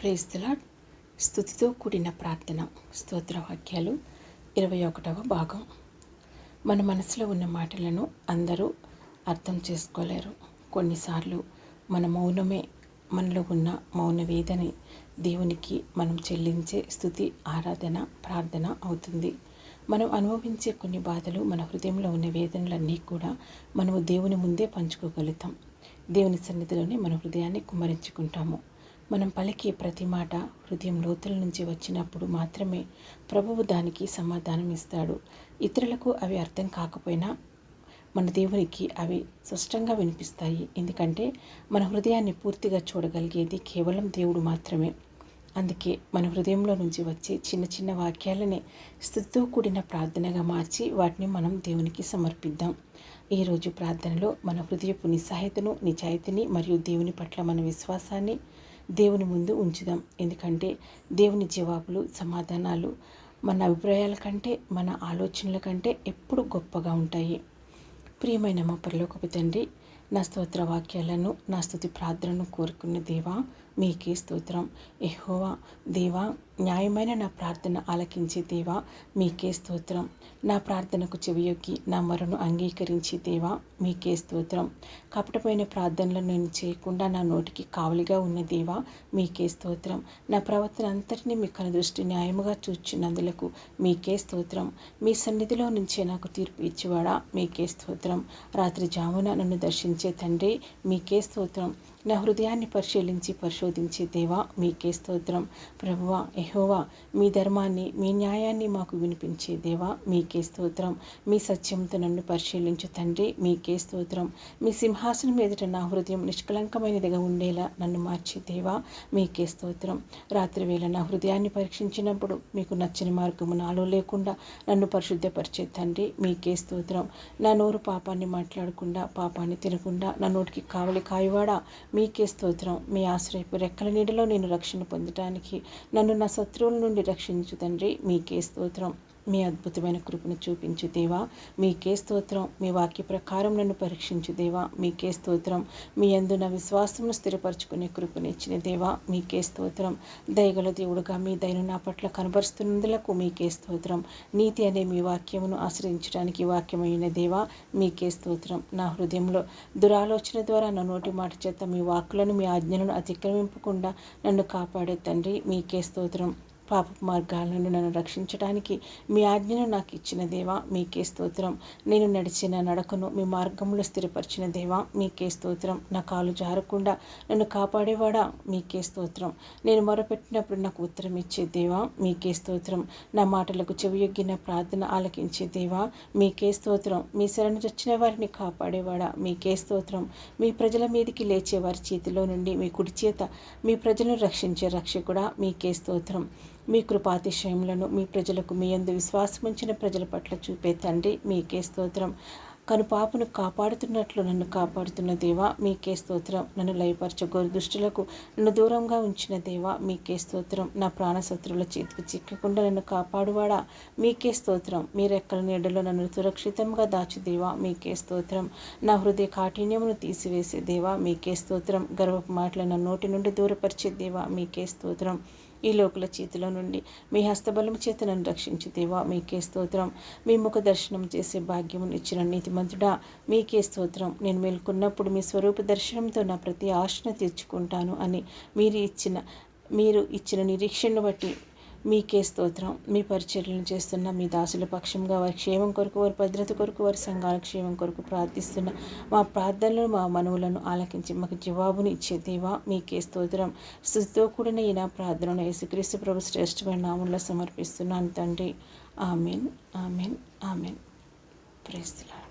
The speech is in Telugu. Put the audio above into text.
ప్రేస్తులా స్థుతితో కూడిన ప్రార్థన స్తోత్ర వాక్యాలు ఇరవై ఒకటవ భాగం. మన మనసులో ఉన్న మాటలను అందరూ అర్థం చేసుకోలేరు. కొన్నిసార్లు మన మౌనమే మనలో ఉన్న మౌన వేదని దేవునికి మనం చెల్లించే స్థుతి ఆరాధన ప్రార్థన అవుతుంది. మనం అనుభవించే కొన్ని బాధలు మన హృదయంలో ఉన్న వేదనలన్నీ కూడా మనము దేవుని ముందే పంచుకోగలుగుతాం. దేవుని సన్నిధిలోనే మన హృదయాన్ని కుమ్మరించుకుంటాము. మనం పలికే ప్రతి మాట హృదయం లోతుల నుంచి వచ్చినప్పుడు మాత్రమే ప్రభువు దానికి సమాధానం ఇస్తాడు. ఇతరులకు అవి అర్థం కాకపోయినా మన దేవునికి అవి స్పష్టంగా వినిపిస్తాయి. ఎందుకంటే మన హృదయాన్ని పూర్తిగా చూడగలిగేది కేవలం దేవుడు మాత్రమే. అందుకే మన హృదయంలో నుంచి వచ్చే చిన్న చిన్న వాక్యాలనే స్థుతితో కూడిన ప్రార్థనగా మార్చి వాటిని మనం దేవునికి సమర్పిద్దాం. ఈరోజు ప్రార్థనలో మన హృదయపు నిస్సహాయతను నిజాయితీని మరియు దేవుని పట్ల మన విశ్వాసాన్ని దేవుని ముందు ఉంచుదాం. ఎందుకంటే దేవుని జవాబులు సమాధానాలు మన అభిప్రాయాల కంటే మన ఆలోచనల కంటే ఎప్పుడు గొప్పగా ఉంటాయి. ప్రియమైన మా పరిలోకపు తండ్రి నా స్తోత్ర వాక్యాలను నా స్థుతి ప్రార్థనను కోరుకున్న దేవా మీకే స్తోత్రం. ఎహోవా దేవా న్యాయమైన నా ప్రార్థన ఆలకించే దేవా మీకే స్తోత్రం. నా ప్రార్థనకు చెవియొక్కి నా మరను అంగీకరించి దేవా మీకే స్తోత్రం. కపటమైన ప్రార్థనలు నేను చేయకుండా నా నోటికి కావలిగా ఉన్న దేవా మీకే స్తోత్రం. నా ప్రవర్తన అంతటినీ మీ కను దృష్టి న్యాయముగా చూచినందులకు మీకే స్తోత్రం. మీ సన్నిధిలో నుంచే నాకు తీర్పు ఇచ్చివాడా మీకే స్తోత్రం. రాత్రి జామున నన్ను దర్శించే తండ్రి మీకే స్తోత్రం. నా హృదయాన్ని పరిశీలించి పరిశోధించే దేవా మీకే స్తోత్రం. ప్రభువా ఎహోవా మీ ధర్మాన్ని మీ న్యాయాన్ని మాకు వినిపించే దేవా మీకే స్తోత్రం. మీ సత్యంతో నన్ను పరిశీలించు తండ్రి మీకే స్తోత్రం. మీ సింహాసనం ఎదుట నా హృదయం నిష్కలంకమైనదిగా ఉండేలా నన్ను మార్చే దేవా మీకే స్తోత్రం. రాత్రి వేళ నా హృదయాన్ని పరీక్షించినప్పుడు మీకు నచ్చని మార్గము నాలో లేకుండా నన్ను పరిశుద్ధపరిచే తండ్రి మీకే స్తోత్రం. నా నోరు పాపాన్ని మాట్లాడకుండా పాపాన్ని తినకుండా నా నోటికి కావలి కాయవాడా? మీకే స్తోత్రం. మీ ఆశ్రయపు రెక్కల నీడలో నేను రక్షణ పొందటానికి నన్ను నా శత్రువుల నుండి రక్షించు తండ్రి మీకే స్తోత్రం. మీ అద్భుతమైన కృపను చూపించు దేవా. మీకే స్తోత్రం. మీ వాక్య ప్రకారం నన్ను పరీక్షించు దేవా. మీకే స్తోత్రం. మీ అందున విశ్వాసమును స్థిరపరచుకునే కృపనిచ్చిన దేవా. మీకే స్తోత్రం. దయగల దేవుడుగా మీ దయను నా పట్ల కనబరుస్తున్నందులకు మీకే స్తోత్రం. నీతి అనే మీ వాక్యమును ఆశ్రయించడానికి వాక్యమైన దేవా మీకే స్తోత్రం. నా హృదయంలో దురాలోచన ద్వారా నా నోటి మాట చేత మీ వాక్కులను మీ ఆజ్ఞలను అతిక్రమింపకుండా నన్ను కాపాడే తండ్రి మీకే స్తోత్రం. పాప మార్గాలను నన్ను రక్షించడానికి మీ ఆజ్ఞను నాకు ఇచ్చిన దేవా మీకే స్తోత్రం. నేను నడిచిన నడకను మీ మార్గంలో స్థిరపరిచిన దేవా మీకే స్తోత్రం. నా కాలు జారకుండా నన్ను కాపాడేవాడా మీకే స్తోత్రం. నేను మొరపెట్టినప్పుడు నాకు ఉత్తరం ఇచ్చే దేవా మీకే స్తోత్రం. నా మాటలకు చెవియొగ్గిన ప్రార్థన ఆలకించే దేవా మీకే స్తోత్రం. మీ శరణు చచ్చిన వారిని కాపాడేవాడా మీకే స్తోత్రం. మీ ప్రజల మీదికి లేచే వారి చేతిలో నుండి మీ కుడి చేత మీ ప్రజలను రక్షించే రక్షకుడా మీకే స్తోత్రం. మీ కృపాతిశయములను మీ ప్రజలకు మీ అందు విశ్వాసముంచిన ప్రజల పట్ల చూపే తండ్రి మీకే స్తోత్రం. కను పాపను కాపాడుతున్నట్లు నన్ను కాపాడుతున్న దేవా మీకే స్తోత్రం. నన్ను లయపరచగోరు దుష్టులకు నన్ను దూరంగా ఉంచిన దేవా మీకే స్తోత్రం. నా ప్రాణశత్రువుల చేతికి చిక్కకుండా నన్ను కాపాడువాడా మీకే స్తోత్రం. మీరెక్కల నీడలో నన్ను సురక్షితంగా దాచు దేవా మీకే స్తోత్రం. నా హృదయ కాఠిన్యమును తీసివేసే దేవా మీకే స్తోత్రం. గర్వపు మాటలను నోటి నుండి దూరపరిచే దేవా మీకే స్తోత్రం. ఈ లోకుల చేతిలో నుండి. మీ హస్తబలము చేత నన్ను రక్షించు దేవా మీకే స్తోత్రం. మీ ముఖ దర్శనం చేసే భాగ్యమును ఇచ్చిన నీతిమంతుడా మీకే స్తోత్రం. నేను మేల్కొన్నప్పుడు మీ స్వరూప దర్శనంతో నా ప్రతి ఆశను తీర్చుకుంటాను అని మీరు ఇచ్చిన మీరు ఇచ్చిన నిరీక్షణను బట్టి మీకే స్తోత్రం. మీ పరిచర్లను చేస్తున్న మీ దాసుల పక్షంగా వారి క్షేమం కొరకు వారి భద్రత కొరకు వారి సంఘాల క్షేమం కొరకు ప్రార్థిస్తున్న మా ప్రార్థనలు మా మనవులను ఆలకించి మాకు జవాబుని ఇచ్చే దేవా మీకే స్తోత్రం. స్థుతితో కూడిన ఈ నా ప్రార్థనను యేసుక్రీస్తు ప్రభు శ్రేష్టమైన నామంలో సమర్పిస్తున్నాను తండ్రి. Amen amen amen. ప్రేస్తులా